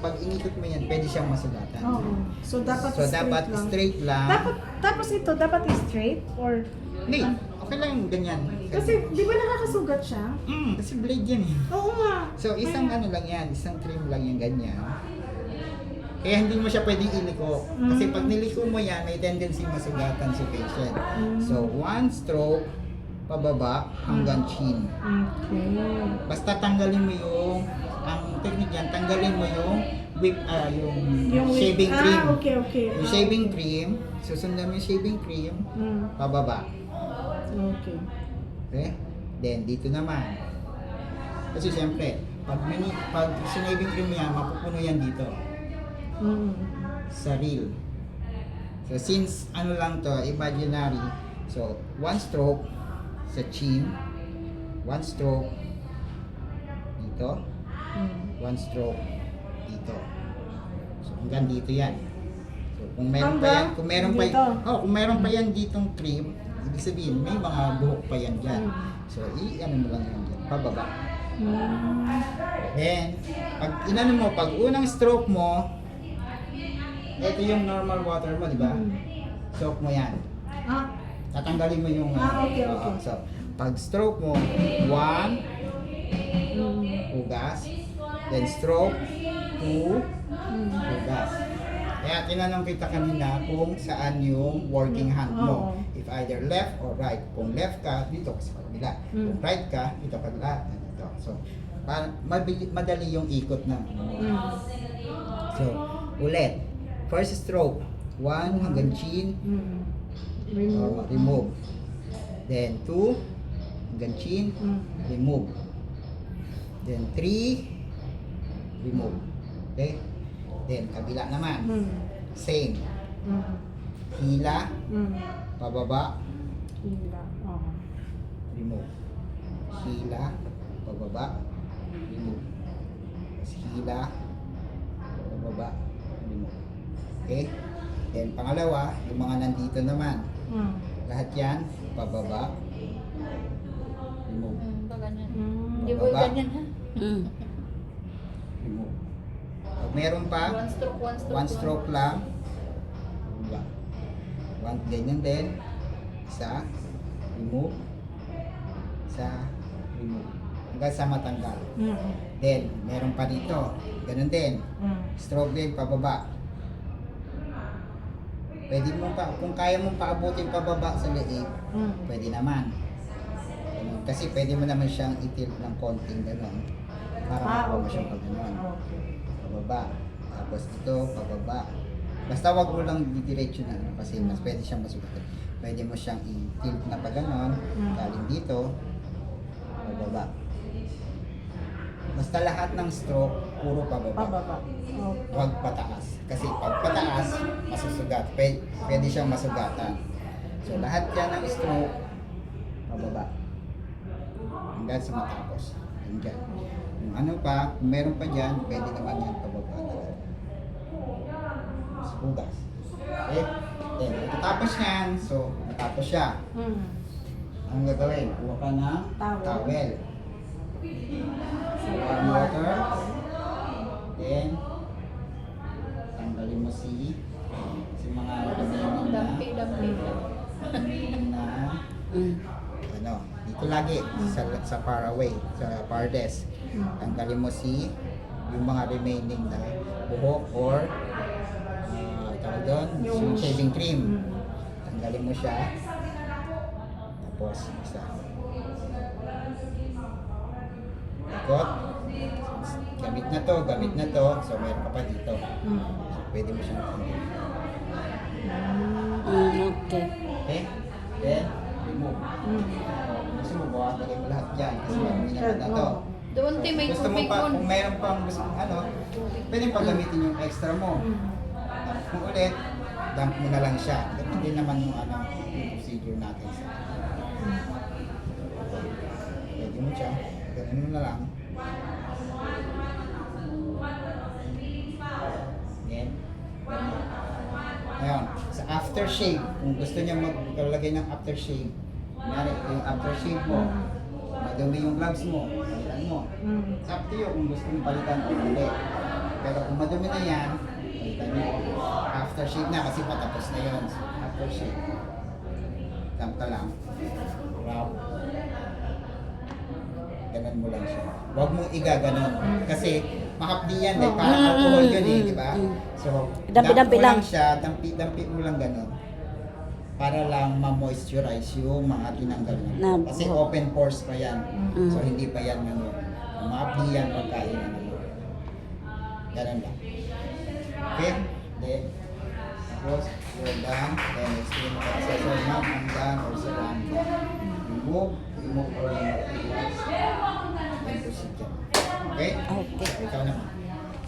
pag inikot mo yan, pwede siyang masugatan. Oo. So, dapat so, straight dapat lang. straight lang. Dapat, tapos ito, dapat straight or... Hindi, okay lang yung ganyan. Kasi, di ba nakakasugat siya? Mm, kasi blade yan eh. Oo nga. So, isang ano lang yan, isang trim lang yung ganyan. Kaya hindi mo siya pwedeng iliko. Kasi pag niliko mo yan, may tendency masugatan si patient. So, one stroke, pababa hanggang chin. Okay. Basta tanggalin mo yung, ang technique yan, tanggalin mo yung whip, ah, yung, Yung shaving cream. Ah, okay, okay. Yung shaving cream, susundan mo yung shaving cream, Mm, pababa. okay. Okay? Then, dito naman. Kasi siyempre, pag, mini, pag sinaving cream yan, mapupuno yan dito. Mm. Sa reel. So, since ano lang to, imaginary. So, one stroke sa chin. One stroke dito. Mm. One stroke dito. So, hanggang dito yan. So, kung meron pa yan, kung meron pa dito? oh, kung meron pa yan ditong cream, ibig sabihin, may mga buhok pa yan dyan. Mm. So, i-ano mo lang yan dyan, pababa. Mm. Then, pag inano mo, pag unang stroke mo, ito yung normal water mo, di ba? Mm. Soak mo yan. Ah, Tatanggalin mo yung... Ah, okay, oo. okay. so, pag stroke mo, one, mm. hugas. Then stroke, two, Mm. hugas. Kaya tinanong kita kanina kung saan yung working hand mo. If either left or right. Kung left ka, dito ka sa kabila. Kung right ka, dito ka lahat. Dito. So, para madali yung ikot ng ano mo. Mm. So, ulit. First stroke, one hanggang chin, Mm. normal, remove. Then two, hanggang chin, Mm. remove. Then three, remove. Okay? Then kabila naman, Mm. same. Mm. Hila, Mm. pababa, Hila. Oo. remove. Hila, pababa, remove. Tapos hila, pababa, remove. Okay? Then pangalawa, yung mga nandito naman. Mm. Lahat yan, pababa, remove, Hmm, pa ganyan. Mm. Hindi mo Bababa. ganyan ha? Mm. remove. Pag meron pa, One stroke, one stroke. one stroke lang, baba. One, ganyan din. Isa, remove. Isa, remove. Hanggang sa matanggal. Mm. Then, meron pa dito. Ganun din. Mm. Stroke din, pababa. Pwede mo pa, kung kaya mong paabutin pababa sa leeg, Mm. pwede naman. Kasi pwede mo naman siyang itil ng konting gano'n. Para Ah, makuha mo okay. siyang pag gano'n. Pababa. Tapos ito, pababa. Basta wag mo lang didiretso na ano, kasi mas pwede siyang masukat. Pwede mo siyang i-tilt na pa gano'n, Mm. galing dito, pababa. Basta lahat ng stroke, puro pababa. Pababa. Okay. Huwag pataas. Kasi pag pataas, masusugat. Pwede, pwede siyang masugatan. So lahat yan ng stroke, pababa. Hanggang sa matapos. Hanggang. Kung ano pa, kung meron pa dyan, pwede naman yan pababa. Mas hugas. Okay? Then, matapos yan, so natapos siya. Mm. Ang gagawin, kuha ka ng Towel. towel. So, warm water. Then, tanggalin mo si si mga remaining na Dampi, dampi. na ano, dito lagi sa sa far away, sa far desk. Tanggalin mo si yung mga remaining na buhok or uh, tawag doon, yung shaving cream. Tanggalin mo siya. Tapos, isa. Ikot. Gamit na to, gamit na to. So, meron ka pa dito. Mm. So, pwede mo siyang tanggalin. Mm, okay. Okay? Then, remove. Mm. Gusto mo, buhatagin mo lahat dyan. Kasi marami naman na to. Oo. Doon tayo may gusto mo pa, kung mayroon pang gusto ano, pwede pa gamitin yung extra mo. Mm. Tapos kung ulit, dump mo na lang siya. Din naman yung ano, procedure natin sa Pwede mo siya. Ganun mo na lang. Then, Ngayon, sa aftershave, kung gusto niya magkalagay ng aftershave, kunyari, yung aftershave mo, madumi yung gloves mo, palitan mo. Mm. It's up to you kung gusto mo palitan o hindi. Pero kung madumi na yan, palitan nyo. After shave na kasi patapos na yun. After shave. Lang ka Ganon mo lang siya. Huwag mong igaganon. Kasi makapdi yan eh. Parang Mm, alcohol mm, yun eh, mm, di ba? mm. So, Dampi-dampi lang. siya. Dampi-dampi mo lang ganon. Para lang ma-moisturize yung mga tinanggal mo. Na- Kasi open pores pa yan. Mm. So, hindi pa yan ano. Makapdi yan pagkain ano. Ganon lang. Okay? Then, tapos, you're done. Then, sa sir, ma'am, I'm done or sir, I'm done. Remove, Then, proceed ka. Okay? Okay. Ikaw naman.